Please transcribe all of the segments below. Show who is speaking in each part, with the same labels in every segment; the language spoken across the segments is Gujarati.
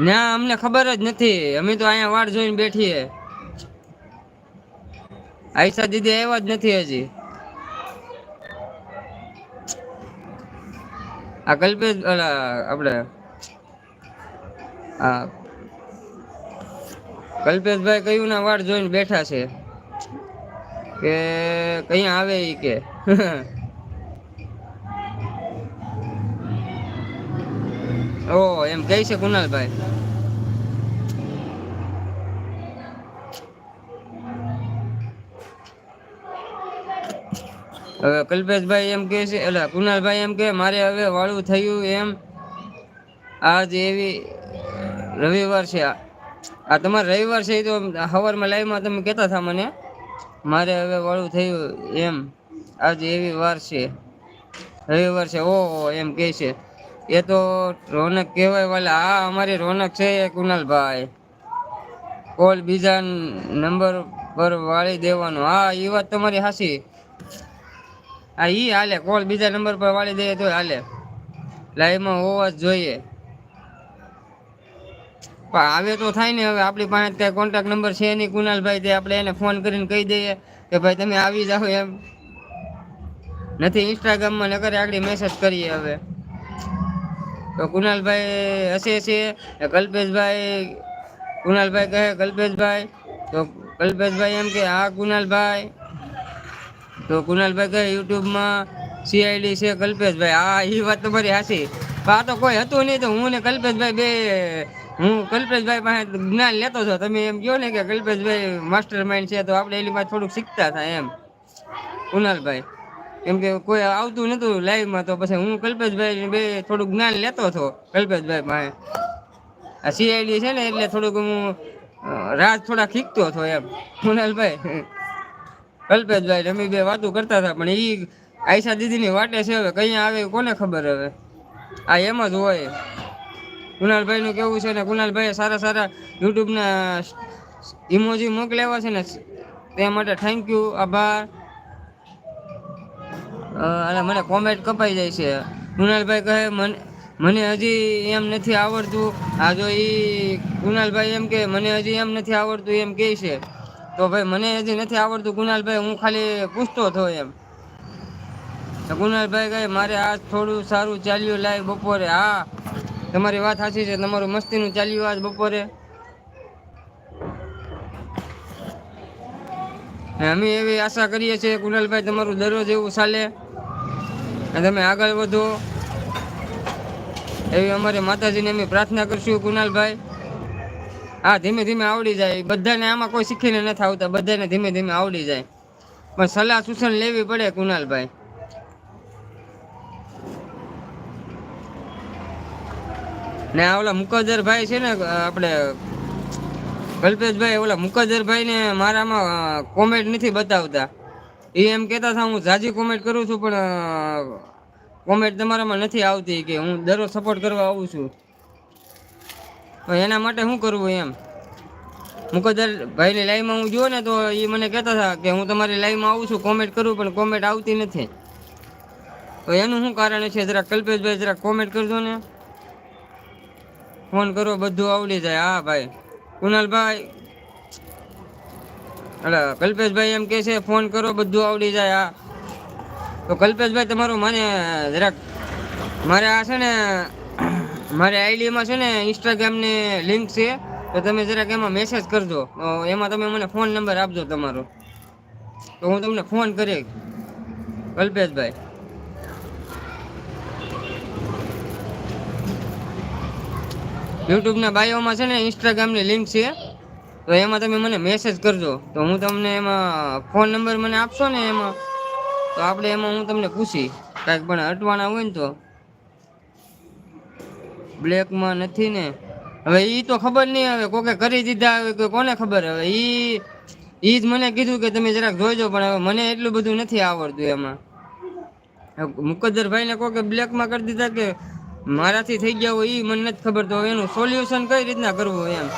Speaker 1: ના, અમને ખબર જ નથી. અમે તો અહીંયા વાડ જોઈને બેઠીએ. આયશા દીદી આવ્યા જ નથી હજી. આ કલ્પેશ આપણે, આ, કલ્પેશભાઈ કયું ના વાડ જોઈને બેઠા છે. કે કઈ આવે ઈ કે? ઓ, એમ કહે છે કુનાલભાઈ હવે કલ્પેશભાઈ એમ કે છે, એટલે કુનાલભાઈ એમ કે મારે હવે વાળું થયું એમ. આજ એવી રવિવાર છે. આ આ તમારે રવિવાર છે તો સવારમાં લાઈવમાં તમે કહેતા હતા મને. મારે હવે વાળું થયું એમ. આજ એવી વાર છે. રવિવાર છે. ઓ, એમ કહે છે. એ તો રોનક કહેવાય, વાલા હા અમારી રોનક છે એ કુનાલભાઈ કોલ બીજા નંબર પર વાળી દેવાનો. હા એ વાત તમારી હાસી હા, ઈ હાલે, કોલ બીજા નંબર પર વાળી દઈએ તો હાલે. લાઈવમાં હોવા જ જોઈએ. પણ આવે તો થાય ને, હવે આપણી પાસે કાંઈ કોન્ટેક્ટ નંબર છે નહીં કુનાલભાઈ તે આપણે એને ફોન કરીને કહી દઈએ કે ભાઈ, તમે આવી જાઓ એમ. નથી ઇન્સ્ટાગ્રામમાં નકરે આગળ મેસેજ કરીએ હવે. તો કુનાલભાઈ હશે છે કલ્પેશભાઈ કુનાલભાઈ કહે, કલ્પેશભાઈ. તો કલ્પેશભાઈ એમ કે, હા કુનાલભાઈ તો કુનાલભાઈ કહે, યુટ્યુબમાં સીઆઈડી છે કલ્પેશભાઈ. હા એ વાત તમારી હાસી આ તો કોઈ હતું નહીં, તો હું ને કલ્પેશભાઈ બે, હું કલ્પેશભાઈ પાસે જ્ઞાન લેતો છો તમે એમ કહો ને કે કલ્પેશભાઈ માસ્ટર માઇન્ડ છે, તો આપણે એની પાસે થોડુંક શીખતા હતા એમ. કુનાલભાઈ કેમ કે કોઈ આવતું નતું લાઈવમાં તો પછી હું કલ્પેશભાઈ બે થોડુંક જ્ઞાન લેતો હતો, કલ્પેશભાઈ પાસે. આ સીઆઈડી છે ને, એટલે થોડુંક હું રાજ થોડા ખીકતો હતો એમ. કુનાલભાઈ કલ્પેશભાઈ અમે બે વાતો કરતા હતા, પણ એ આયશા દીદીની વાટે છે હવે, કઈ આવે કોને ખબર હવે? આ એમ જ હોય. કુનાલભાઈનું કેવું છે ને કુનાલભાઈએ સારા સારા યુટ્યુબના ઇમોજી મોકલ્યા છે ને, તે માટે થેન્ક યુ આભાર. અને મને કોમેન્ટ કપાઈ જાય છે. કુનાલભાઈ કહે, મને મને હજી એમ નથી આવડતું. આ જો એ કુનાલભાઈ એમ કે, મને હજી એમ નથી આવડતું, એમ કહે છે. તો ભાઈ, મને હજી નથી આવડતું. કુનાલભાઈ હું ખાલી પૂછતો હતો એમ. તો કુનાલભાઈ કહે, મારે આજ થોડું સારું ચાલ્યું લાય બપોરે. હા, તમારી વાત સાચી છે. તમારું મસ્તીનું ચાલ્યું આજ બપોરે. અમે એવી આશા કરીએ છીએ કુનાલભાઈ તમારું દરરોજ એવું ચાલે. તમે આગળ વધો. એવી અમારે માતાજીને અમે પ્રાર્થના કરશું કુનાલભાઈ હા ધીમે ધીમે આવડી જાય. બધાને આમાં કોઈ શીખીને નથી આવતા. બધાને ધીમે ધીમે આવડી જાય. પણ સલાહ સૂચન લેવી પડે કુનાલભાઈ ને આ ઓલા મુકદરભાઈ છે ને આપણે કલ્પેશભાઈ, ઓલા મુકદ્દરભાઈ ને મારામાં કોમેન્ટ નથી બતાવતા. એ એમ કહેતા હતા, હું જાજી કોમેન્ટ કરું છું, પણ કોમેન્ટ તમારામાં નથી આવતી કે હું દરરોજ સપોર્ટ કરવા આવું છું. એના માટે શું કરવું એમ? મુકદર ભાઈની લાઈવમાં હું જોઉં ને તો એ મને કહેતા હતા કે હું તમારી લાઈવમાં આવું છું કોમેન્ટ કરું, પણ કોમેન્ટ આવતી નથી. તો એનું શું કારણ છે? જરા કલ્પેશભાઈ જરા કોમેન્ટ કરજો ને. ફોન કરો, બધું આવડી જાય. હા, ભાઈ. કુનાલભાઈ એટલે કલ્પેશભાઈ એમ કે છે, ફોન કરો, બધું આવડી જાય આ. તો કલ્પેશભાઈ, તમારું મને જરાક, મારે આ છે ને, મારી આઈડીમાં છે ને ઇન્સ્ટાગ્રામની લિંક છે, તો તમે જરાક એમાં મેસેજ કરજો. એમાં તમે મને ફોન નંબર આપજો તમારો. તો હું તમને ફોન કરી કલ્પેશભાઈ. યુટ્યુબના બાયોમાં છે ને ઇન્સ્ટાગ્રામની લિંક છે. તો એમાં તમે મને મેસેજ કરજો. તો હું તમને એમાં ફોન નંબર મને આપશો ને એમાં? તો આપણે એમાં હું તમને પૂછી. કાંઈક પણ અટવાના હોય ને તો. બ્લેકમાં નથી ને. હવે એ તો ખબર નહીં હવે કોકે કરી દીધા હવે કે કોને ખબર હવે એ એ જ મને કીધું કે તમે જરાક જોઈજો પણ હવે મને એટલું બધું નથી આવડતું એમાં. મુકદ્દરભાઈને કોકે બ્લેકમાં કરી દીધા કે મારાથી થઈ ગયા હોય એ મને નથી ખબર. તો એનું સોલ્યુશન કઈ રીતના કરવું એમ?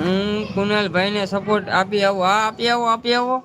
Speaker 1: હું કુનાલભાઈને સપોર્ટ આપી આવો હા આપી આવો આપી આવો.